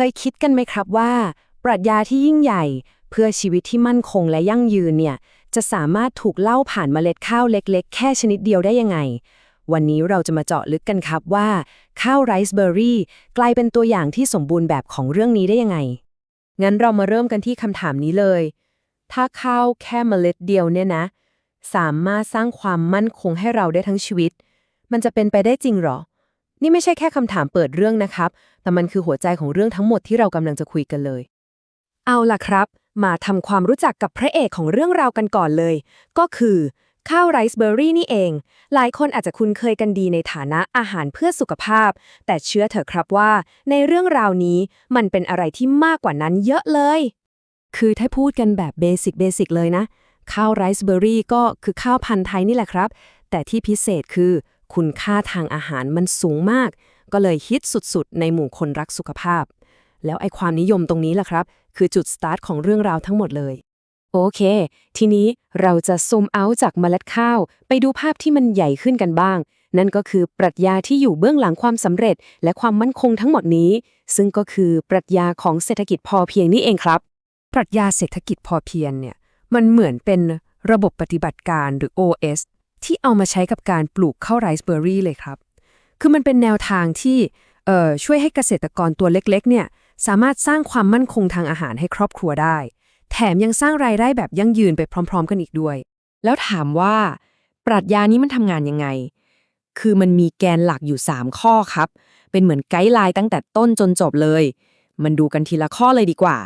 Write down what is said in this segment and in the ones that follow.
เคยคิดกันไหมครับว่า ปรัชญาที่ยิ่งใหญ่ เพื่อชีวิตที่มั่นคงและยั่งยืนเนี่ย จะสามารถถูกเล่าผ่านเมล็ดข้าวเล็กๆ แค่ชนิดเดียวได้ยังไง วันนี้เราจะมาเจาะลึกกันครับว่า ข้าวไรซ์เบอร์รี่กลายเป็นตัวอย่างที่สมบูรณ์แบบของเรื่องนี้ได้ยังไง งั้นเรามาเริ่มกันที่คำถามนี้เลย ถ้าข้าวแค่เมล็ดเดียวเนี่ยนะ สามารถสร้างความมั่นคงให้เราได้ทั้งชีวิต มันจะเป็นไปได้จริงหรอ นี่ไม่ใช่แค่คำถามเปิดเรื่องนะครับ แต่มันคือหัวใจของเรื่องทั้งหมดที่เรากำลังจะคุยกันเลย เอาล่ะครับ มาทำความรู้จักกับพระเอกของเรื่องราวกันก่อนเลย ก็คือข้าวไรซ์เบอร์รี่นี่เอง หลายคนอาจจะคุ้นเคยกันดีในฐานะอาหารเพื่อสุขภาพ แต่เชื่อเถอะครับว่า ในเรื่องราวนี้มันเป็นอะไรที่มากกว่านั้นเยอะเลย คือถ้าพูดกันแบบเบสิกเบสิกเลยนะ ข้าวไรซ์เบอร์รี่ก็คือข้าวพันธุ์ไทยนี่แหละครับ แต่ที่พิเศษคือ คุณค่าทางอาหารมันสูงมาก ก็เลยฮิตสุดๆ ในหมู่คนรักสุขภาพ แล้วไอความนิยมตรงนี้ล่ะครับ คือจุดสตาร์ทของเรื่องราวทั้งหมดเลย โอเค ทีนี้เราจะซูมเอาจากเมล็ดข้าว ไปดูภาพที่มันใหญ่ขึ้นกันบ้าง นั่นก็คือปรัชญาที่อยู่เบื้องหลังความสำเร็จ และความมั่นคงทั้งหมดนี้ ซึ่งก็คือปรัชญาของเศรษฐกิจพอเพียงนี่เองครับ ปรัชญาเศรษฐกิจพอเพียงเนี่ยมันเหมือนเป็นระบบปฏิบัติการหรือ OS ที่เอามาใช้กับการปลูกข้าวไรซ์เบอร์รี่เลยครับ คือมันเป็นแนวทางที่เอ่อช่วยให้เกษตรกรตัวเล็กๆเนี่ยสามารถสร้างความมั่นคงทางอาหารให้ครอบครัวได้ แถมยังสร้างรายได้แบบยั่งยืนไปพร้อม ๆ กันอีกด้วย แล้วถามว่า ปรัชญานี้มันทำงานยังไง คือมันมีแกนหลักอยู่ 3 ข้อครับ เป็นเหมือนไกด์ไลน์ตั้งแต่ต้นจนจบเลย มันดูกันทีละข้อเลยดีกว่า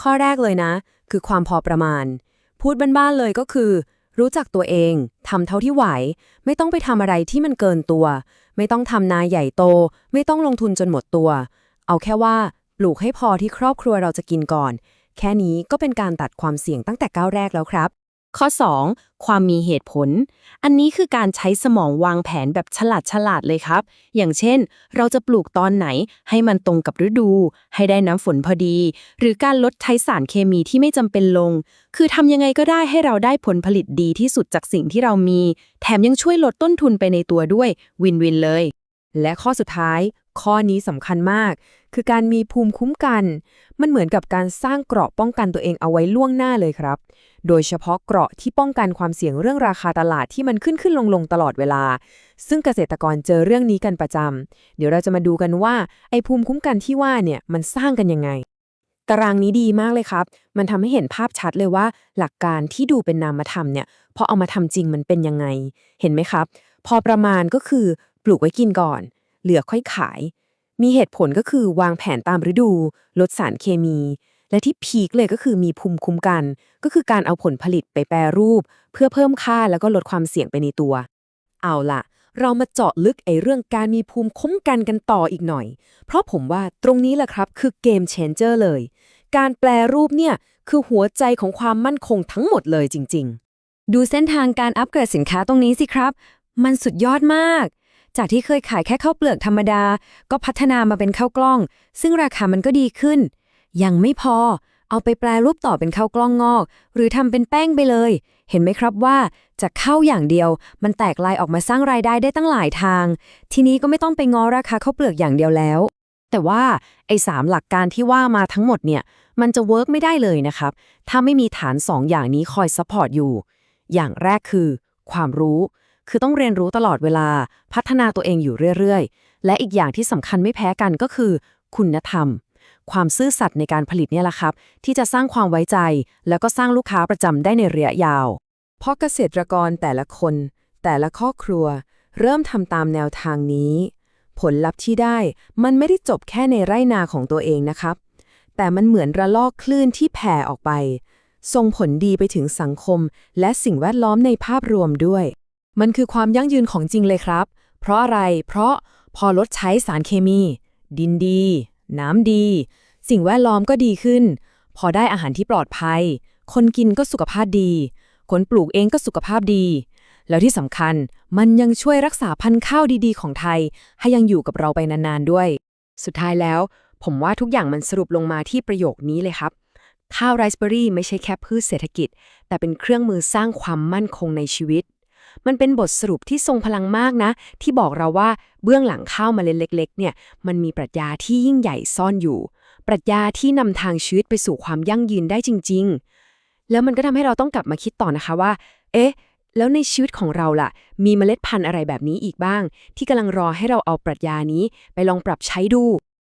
ข้อแรกเลยนะ คือความพอประมาณ พูดบ้านๆเลยก็คือ รู้จักตัวเองทำเท่าที่ไหว ไม่ต้องไปทำอะไรที่มันเกินตัว ไม่ต้องทำนาใหญ่โต ไม่ต้องลงทุนจนหมดตัว เอาแค่ว่าปลูกให้พอที่ครอบครัวเราจะกินก่อน แค่นี้ก็เป็นการตัดความเสี่ยงตั้งแต่ก้าวแรกแล้วครับ ข้อ 2. ความมีเหตุผล อันนี้คือการใช้สมองวางแผนแบบฉลาดฉลาดเลยครับ อย่างเช่น เราจะปลูกตอนไหนให้มันตรงกับฤดู ให้ได้น้ำฝนพอดี หรือการลดใช้สารเคมีที่ไม่จำเป็นลง คือทำยังไงก็ได้ให้เราได้ผลผลิตดีที่สุดจากสิ่งที่เรามี แถมยังช่วยลดต้นทุนไปในตัวด้วย วินวินเลย และข้อสุดท้าย ข้อนี้สำคัญมาก คือการมีภูมิคุ้มกัน มันเหมือนกับการสร้างเกราะป้องกันตัวเองเอาไว้ล่วงหน้าเลยครับ โดยเฉพาะเกราะที่ป้องกันความเสี่ยงเรื่องราคาตลาดที่มันขึ้นขึ้นลงลงตลอดเวลา ซึ่งเกษตรกรเจอเรื่องนี้กันประจำ เดี๋ยวเราจะมาดูกันว่าไอ้ภูมิคุ้มกันที่ว่าเนี่ยมันสร้างกันยังไง ตารางนี้ดีมากเลยครับ มันทำให้เห็นภาพชัดเลยว่า หลักการที่ดูเป็นนามธรรมเนี่ยพอเอามาทำจริงมันเป็นยังไง เห็นไหมครับ พอประมาณก็คือปลูกไว้กินก่อน เหลือค่อยขาย มีเหตุผลก็คือวางแผนตามฤดู ลดสารเคมี และที่พีคเลยก็คือมีภูมิคุ้มกัน ก็คือการเอาผลผลิตไปแปรรูป เพื่อเพิ่มค่าแล้วก็ลดความเสี่ยงไปในตัว เอาล่ะ เรามาเจาะลึกไอ้เรื่องการมีภูมิคุ้มกันกันต่ออีกหน่อย เพราะผมว่าตรงนี้แหละครับคือเกมเชนเจอร์เลย การแปลรูปเนี่ยคือหัวใจของความมั่นคงทั้งหมดเลยจริง ๆ ดูเส้นทางการอัปเกรดสินค้าตรงนี้สิครับ มันสุดยอดมากจากที่เคยขายแค่ข้าวเปลือกธรรมดา ก็พัฒนามาเป็นข้าวกล้อง ซึ่งราคามันก็ดีขึ้น ยังไม่พอ เอาไปแปลรูปต่อเป็นข้าวกล้องงอก หรือทำเป็นแป้งไปเลย เห็นไหมครับว่าจากข้าวอย่างเดียว มันแตกลายออกมาสร้างรายได้ได้ตั้งหลายทาง ทีนี้ก็ไม่ต้องไปง้อราคาข้าวเปลือกอย่างเดียวแล้ว แต่ว่าไอ้สามหลักการที่ว่ามาทั้งหมดเนี่ยมันจะเวิร์กไม่ได้เลยนะครับ ถ้าไม่มีฐานสองอย่างนี้คอยซัพพอร์ตอยู่ อย่างแรกคือ ความรู้ คือต้องเรียนรู้ตลอดเวลา พัฒนาตัวเองอยู่เรื่อย ๆ และอีกอย่างที่สำคัญไม่แพ้กันก็คือ คุณธรรม ความซื่อสัตย์ในการผลิตเนี่ยแหละครับ ที่จะสร้างความไว้ใจ แล้วก็สร้างลูกค้าประจำได้ในระยะยาว เพราะเกษตรกรแต่ละคน แต่ละครอบครัว เริ่มทำตามแนวทางนี้ ผลลัพธ์ที่ได้มันไม่ได้จบแค่ในไร่นาของตัวเองนะครับ แต่มันเหมือนระลอกคลื่นที่แผ่ออกไป ส่งผลดีไปถึงสังคม และสิ่งแวดล้อมในภาพรวมด้วย มันคือความยั่งยืนของจริงเลยครับ เพราะอะไร เพราะพอลดใช้สารเคมี ดินดี น้ำดี สิ่งแวดล้อมก็ดีขึ้น พอได้อาหารที่ปลอดภัย คนกินก็สุขภาพดี คนปลูกเองก็สุขภาพดี แล้วที่สำคัญมันยังช่วยรักษาพันธุ์ข้าวดีๆ ของไทย ให้ยังอยู่กับเราไปนานๆด้วย สุดท้ายแล้ว ผมว่าทุกอย่างมันสรุปลงมาที่ประโยคนี้เลยครับข้าวไรซ์เบอรี่ไม่ใช่แค่พืชเศรษฐกิจ แต่เป็นเครื่องมือสร้างความมั่นคงในชีวิต มันเป็นบทสรุปที่ทรงพลังมากนะ ที่บอกเราว่าเบื้องหลังข้าวเมล็ดเล็ก ๆ เนี่ย มันมีปรัชญาที่ยิ่งใหญ่ซ่อนอยู่ ปรัชญาที่นำทางชีวิตไปสู่ความยั่งยืนได้จริง ๆ แล้วมันก็ทำให้เราต้องกลับมาคิดต่อนะคะว่า เอ๊ะ แล้วในชีวิตของเราล่ะ มีเมล็ดพันธุ์อะไรแบบนี้อีกบ้าง ที่กำลังรอให้เราเอาปรัชญานี้ไปลองปรับใช้ดู